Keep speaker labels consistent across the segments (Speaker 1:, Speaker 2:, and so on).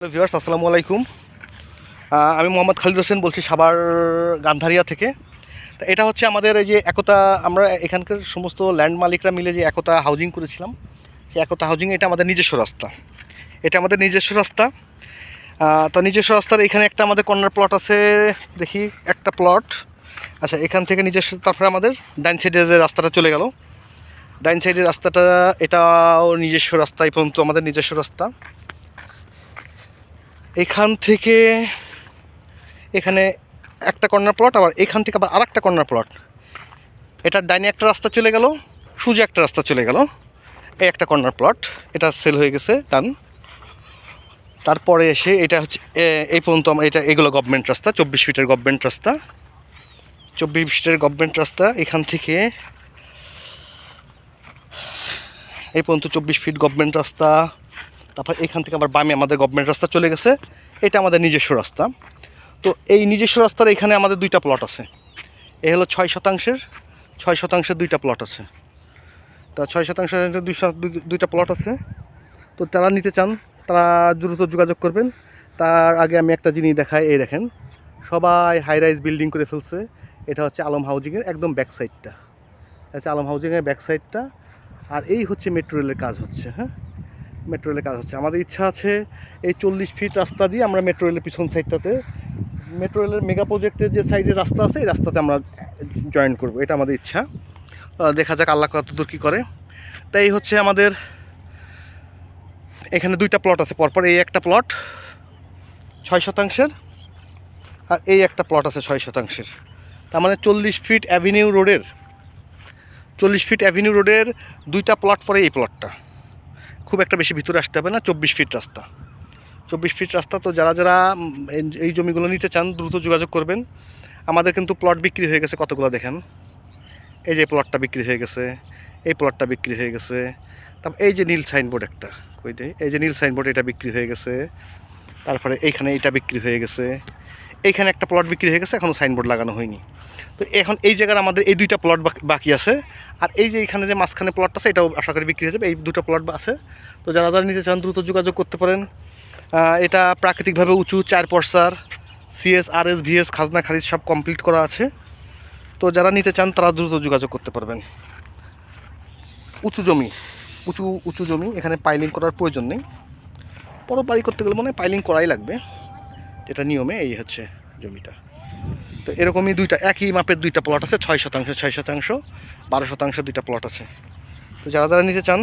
Speaker 1: Hello viewers আসসালামু আলাইকুম। আমি মোহাম্মদ খালিদ হোসেন বলছি সাবার গান্ধারিয়া থেকে। তা এটা হচ্ছে আমাদের এই যে একতা, আমরা এখানকার সমস্ত ল্যান্ড মালিকরা মিলে যে একতা হাউজিং করেছিলাম, সেই একতা হাউজিং এটা আমাদের নিজস্ব রাস্তা। এটা আমাদের নিজস্ব রাস্তা। তো নিজস্ব রাস্তার এখানে একটা আমাদের কর্নার প্লট আছে, দেখি, একটা প্লট আচ্ছা এখান থেকে নিজস্ব, তারপরে আমাদের ডাইন সাইডে যে রাস্তাটা চলে গেল। ডাইন সাইডের রাস্তাটা, এটাও নিজস্ব রাস্তা, এই পর্যন্ত আমাদের নিজস্ব রাস্তা। এখান থেকে এখানে একটা কর্নার প্লট আবার এখান থেকে আবার আরেকটা কর্নার প্লট এটার ডাইনে একটা রাস্তা চলে গেল, সুজে একটা রাস্তা চলে গেল, এই একটা কর্নার প্লট এটা সেল হয়ে গেছে ডান তারপরে এসে এটা হচ্ছে এই পর্যন্ত এটা, এগুলো গভর্নমেন্ট রাস্তা, চব্বিশ ফিটের গভর্নমেন্ট রাস্তা। চব্বিশ ফিটের গভর্নমেন্ট রাস্তা, এখান থেকে এই পর্যন্ত চব্বিশ ফিট গভর্নমেন্ট রাস্তা। তারপর এখান থেকে আবার বামে আমাদের গভর্নমেন্ট রাস্তা চলে গেছে। এটা আমাদের নিজস্ব রাস্তা। তো এই নিজস্ব রাস্তার এখানে আমাদের দুইটা প্লট আছে। এ হলো ছয় শতাংশের ছয় শতাংশের দুইটা প্লট আছে। তা ছয় শতাংশের দুই দুইটা প্লট আছে। তো তারা নিতে চান, তারা দ্রুত যোগাযোগ করবেন। তার আগে আমি একটা জিনিস দেখাই, এই দেখেন। সবাই হাই রাইজ বিল্ডিং করে ফেলছে। এটা হচ্ছে আলম হাউজিংয়ের একদম ব্যাক সাইডটা হচ্ছে আলম হাউজিংয়ের ব্যাক সাইডটা আর এই হচ্ছে মেট্রো রেলের কাজ হচ্ছে হ্যাঁ? মেট্রো রেলের কাজ হচ্ছে। আমাদের ইচ্ছা আছে এই চল্লিশ ফিট রাস্তা দিয়ে আমরা মেট্রো রেলের পিছন সাইডটাতে মেট্রো রেলের মেগা প্রজেক্টের যে সাইডে রাস্তা আছে, এই রাস্তাতে আমরা জয়েন করব। এটা আমাদের ইচ্ছা। দেখা যাক আল্লাহ কতদূর কী করে। তাই হচ্ছে আমাদের এখানে দুইটা প্লট আছে। পরপর এই একটা প্লট ছয় শতাংশের, আর এই একটা প্লট আছে ছয় শতাংশের। তার মানে চল্লিশ ফিট অ্যাভিনিউ রোডের চল্লিশ ফিট অ্যাভিনিউ রোডের দুইটা প্লট পরে এই প্লটটা খুব একটা বেশি ভিতরে আসতে হবে না, চব্বিশ ফিট রাস্তা। চব্বিশ ফিট রাস্তা তো যারা যারা এই- জমিগুলো নিতে চান, দ্রুত যোগাযোগ করবেন। আমাদের কিন্তু প্লট বিক্রি হয়ে গেছে, কতগুলো দেখেন? এই যে প্লটটা বিক্রি হয়ে গেছে, এই প্লটটা বিক্রি হয়ে গেছে। তারপর এই যে নীল সাইনবোর্ড একটা, কই দেই? এই যে নীল সাইনবোর্ড এটা বিক্রি হয়ে গেছে। তারপরে এইখানে এটা বিক্রি হয়ে গেছে। এইখানে একটা প্লট বিক্রি হয়ে গেছে এখনও সাইনবোর্ড লাগানো হয়নি। তো এখন এই জায়গার আমাদের এই দুইটা প্লট বাকি আছে। আর এই যে এখানে যে মাঝখানে প্লটটা আছে, এটাও আশা করি বিক্রি হয়ে যাবে। এই দুটো প্লট আছে। তো যারা যারা নিতে চান, দ্রুত যোগাযোগ করতে পারেন। এটা প্রাকৃতিকভাবে উঁচু, চার পর্সার সিএস আর এস ভিএস খাজনা, খারিজ সব কমপ্লিট করা আছে। তো যারা নিতে চান, তারা দ্রুত যোগাযোগ করতে পারবেন। উঁচু জমি, উঁচু উঁচু জমি, এখানে পাইলিং করার প্রয়োজন নেই। বড় বাড়ি করতে গেলে মনে হয় পাইলিং করাই লাগবে। এটা নিয়মে এই হচ্ছে জমিটা। তো এরকমই দুইটা, একই মাপের দুইটা প্লট আছে, ছয় শতাংশ ছয় শতাংশ, বারো শতাংশ দুইটা প্লট আছে। তো যারা যারা নিতে চান,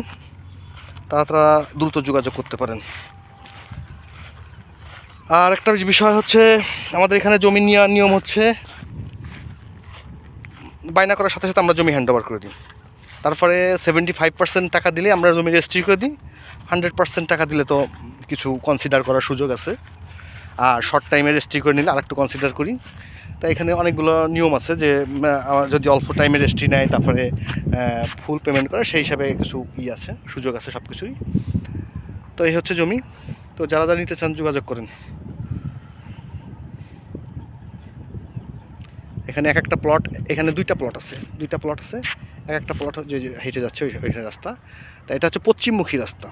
Speaker 1: তারা তারা দ্রুত যোগাযোগ করতে পারেন। আর একটা বিষয় হচ্ছে, আমাদের এখানে জমি নেওয়ার নিয়ম হচ্ছে, বায়না করার সাথে সাথে আমরা জমি হ্যান্ড ওভার করে দিই। তারপরে সেভেন্টি ফাইভ পার্সেন্ট টাকা দিলে আমরা জমি রেজিস্ট্রি করে দিই হান্ড্রেড পার্সেন্ট টাকা দিলে তো কিছু কনসিডার করার সুযোগ আছে। আর শর্ট টাইমে রেজিস্ট্রি করে নিলে আরেকটু কনসিডার করি। তা এখানে অনেকগুলো নিয়ম আছে যে যদি অল্প টাইমে রেস্ট্রি নেয়, তারপরে ফুল পেমেন্ট করে, সেই হিসাবে কিছু ই আছে, সুযোগ আছে সব কিছুই তো এই হচ্ছে জমি। তো যারা যারা নিতে চান, যোগাযোগ করেন। এখানে এক একটা প্লট এখানে দুইটা প্লট আছে। দুইটা প্লট আছে, এক একটা প্লট যে হেঁটে যাচ্ছে ওই, ওইখানে রাস্তা। তা এটা হচ্ছে পশ্চিমমুখী রাস্তা।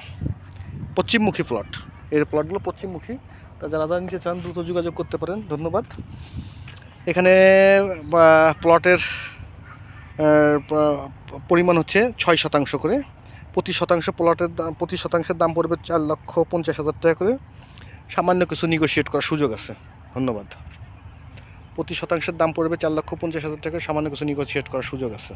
Speaker 1: পশ্চিমমুখী প্লট এর প্লটগুলো পশ্চিমমুখী। তা যারা যারা নিতে চান, দ্রুত যোগাযোগ করতে পারেন। ধন্যবাদ। এখানে প্লটের পরিমাণ হচ্ছে ছয় শতাংশ করে। প্রতি শতাংশ প্লটের দাম প্রতি শতাংশের দাম পড়বে চার লক্ষ পঞ্চাশ হাজার টাকা করে। সামান্য কিছু নিগোশিয়েট করার সুযোগ আছে। ধন্যবাদ। প্রতি শতাংশের দাম পড়বে চার লক্ষ পঞ্চাশ হাজার টাকা সামান্য কিছু নিগোশিয়েট করার সুযোগ আছে।